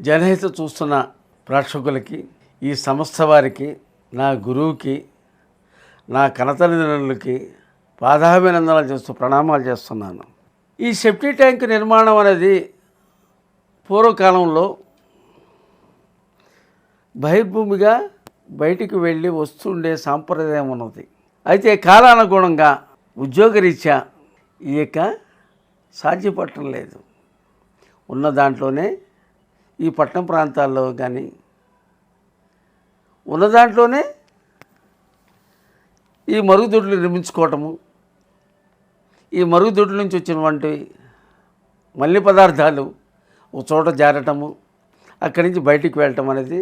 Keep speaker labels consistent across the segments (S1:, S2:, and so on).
S1: జనహిత చూస్తున్న ప్రేక్షకులకి ఈ సంస్థ వారికి నా గురువుకి నా కనతల్లిదండ్రులకి పాదాభినందనలు చేస్తూ ప్రణామాలు చేస్తున్నాను. ఈ సెప్టీ ట్యాంక్ నిర్మాణం అనేది పూర్వకాలంలో బహిర్భూమిగా బయటికి వెళ్ళి వస్తుండే సాంప్రదాయం ఉన్నది. అయితే కాలానుగుణంగా ఉద్యోగరీత్యా ఈ యొక్క సాధ్యపడటం లేదు. ఉన్న దాంట్లోనే ఈ పట్టణ ప్రాంతాల్లో కానీ ఉన్న దాంట్లోనే ఈ మరుగుదొడ్లు నిర్మించుకోవటము ఈ మరుగుదొడ్ల నుంచి వచ్చినటువంటి మల్లి పదార్థాలు ఒక చోట జారటము అక్కడి నుంచి బయటికి వెళ్ళటం అనేది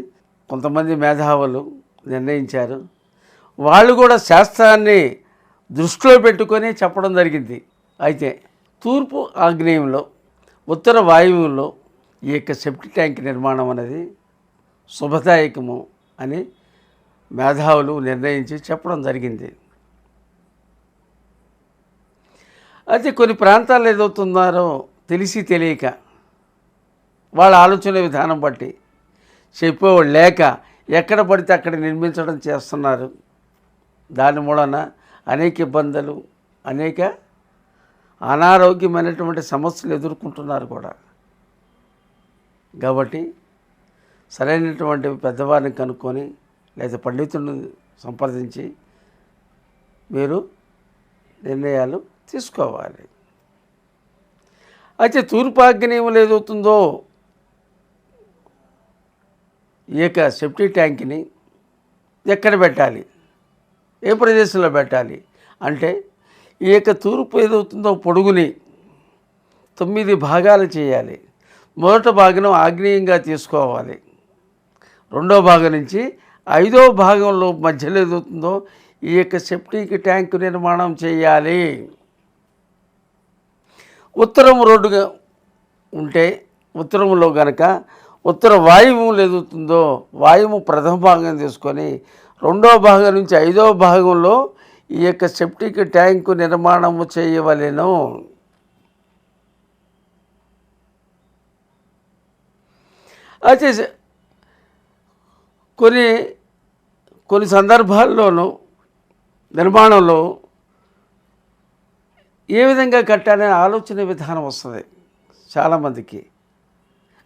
S1: కొంతమంది మేధావులు నిర్ణయించారు. వాళ్ళు కూడా శాస్త్రాన్ని దృష్టిలో పెట్టుకొని చెప్పడం జరిగింది. అయితే తూర్పు ఆగ్నేయంలో ఉత్తర వాయువులో ఈ యొక్క సెప్టి ట్యాంక్ నిర్మాణం అనేది శుభదాయకము అని మేధావులు నిర్ణయించి చెప్పడం జరిగింది. అయితే కొన్ని ప్రాంతాల్లో ఏదవుతున్నారో తెలిసి తెలియక వాళ్ళ ఆలోచన విధానం బట్టి చెప్పేవాళ్ళు లేక ఎక్కడ పడితే అక్కడ నిర్మించడం చేస్తున్నారు. దాని మూలన అనేక ఇబ్బందులు అనేక అనారోగ్యమైనటువంటి సమస్యలు ఎదుర్కొంటున్నారు కూడా. కాబట్టి సరైనటువంటి పెద్దవారిని కనుక్కొని లేదా పండితుడిని సంప్రదించి మీరు నిర్ణయాలు తీసుకోవాలి. అయితే తూర్పాగ్నేయం ఏదవుతుందో ఈ యొక్క సెఫ్టీ ట్యాంక్ని ఎక్కడ పెట్టాలి? ఏ ప్రదేశంలో పెట్టాలి? అంటే ఈ యొక్క తూర్పు ఏదవుతుందో పొడుగుని తొమ్మిది భాగాలు చేయాలి. మొదట భాగం ఆగ్నేయంగా తీసుకోవాలి. రెండో భాగం నుంచి ఐదో భాగంలో మధ్యలో ఏదవుతుందో ఈ యొక్క సెప్టిక్ ట్యాంక్ నిర్మాణం చేయాలి. ఉత్తరం రోడ్డుగా ఉంటే ఉత్తరంలో గనక ఉత్తర వాయువు ఏదవుతుందో వాయువు ప్రథమ భాగం తీసుకొని రెండో భాగం నుంచి ఐదో భాగంలో ఈ యొక్క సెప్టిక్ ట్యాంకు నిర్మాణము చేయవలెను. అయితే కొన్ని కొన్ని సందర్భాల్లోనూ నిర్మాణంలో ఏ విధంగా కట్టాలనే ఆలోచన విధానం వస్తుంది చాలామందికి.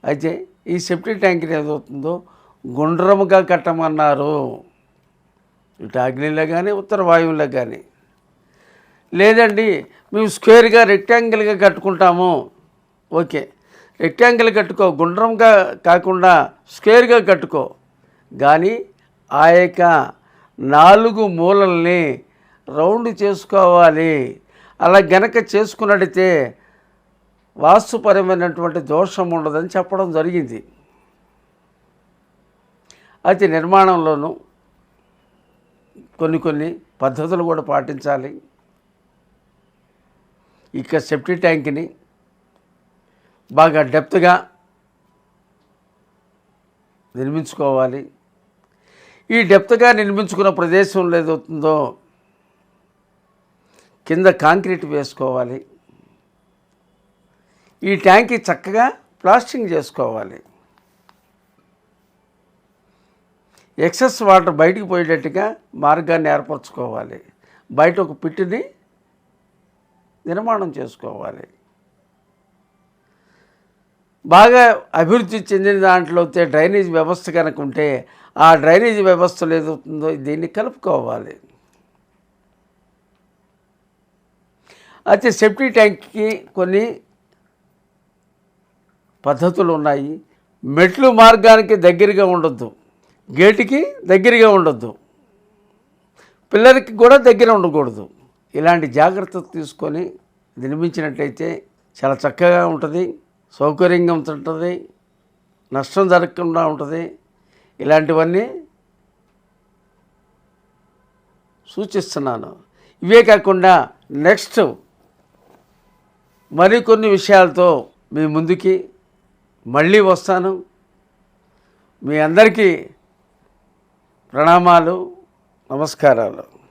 S1: అయితే ఈ సెప్టిక్ ట్యాంక్ ఏదవుతుందో గుండ్రముగా కట్టమన్నారు. ఇటు ఆగ్నేయంలో కానీ ఉత్తర వాయువులో కానీ లేదండి మేము స్క్వేర్గా రెక్టాంగిల్గా కట్టుకుంటాము. ఓకే. రెక్టాంగిల్ కట్టుకో గుండ్రంగా కాకుండా స్క్వేర్గా కట్టుకో. కానీ ఆ యొక్క నాలుగు మూలల్ని రౌండ్ చేసుకోవాలి. అలా గనక చేసుకున్నట్టయితే వాస్తుపరమైనటువంటి దోషం ఉండదని చెప్పడం జరిగింది. అయితే నిర్మాణంలోనూ కొన్ని కొన్ని పద్ధతులు కూడా పాటించాలి. ఇక సెప్టీ ట్యాంక్ని బాగా డెప్త్గా నిర్మించుకోవాలి. ఈ డెప్త్గా నిర్మించుకున్న ప్రదేశంలో ఏదవుతుందో కింద కాంక్రీట్ వేసుకోవాలి. ఈ ట్యాంక్కి చక్కగా ప్లాస్టింగ్ చేసుకోవాలి. ఎక్సెస్ వాటర్ బయటికి పోయేటట్టుగా మార్గాన్ని ఏర్పరచుకోవాలి. బయట ఒక పిట్టిని నిర్మాణం చేసుకోవాలి. బాగా అభివృద్ధి చెందిన దాంట్లో అయితే డ్రైనేజ్ వ్యవస్థ కనుక ఉంటే ఆ డ్రైనేజ్ వ్యవస్థలు ఏదవుతుందో దీన్ని కలుపుకోవాలి. అయితే సెఫ్టీ ట్యాంక్కి కొన్ని పద్ధతులు ఉన్నాయి. మెట్లు మార్గానికి దగ్గరగా ఉండొద్దు. గేటుకి దగ్గరగా ఉండొద్దు. పిల్లలకి కూడా దగ్గర ఉండకూడదు. ఇలాంటి జాగ్రత్తలు తీసుకొని నిర్మించినట్టయితే చాలా చక్కగా ఉంటుంది. సౌకర్యంగా ఉంటుంటుంది నష్టం జరగకుండా ఉంటుంది. ఇలాంటివన్నీ సూచిస్తున్నాను. ఇవే కాకుండా నెక్స్ట్ మరికొన్ని విషయాలతో మీ ముందుకి మళ్ళీ వస్తాను. మీ అందరికీ ప్రణామాలు నమస్కారాలు.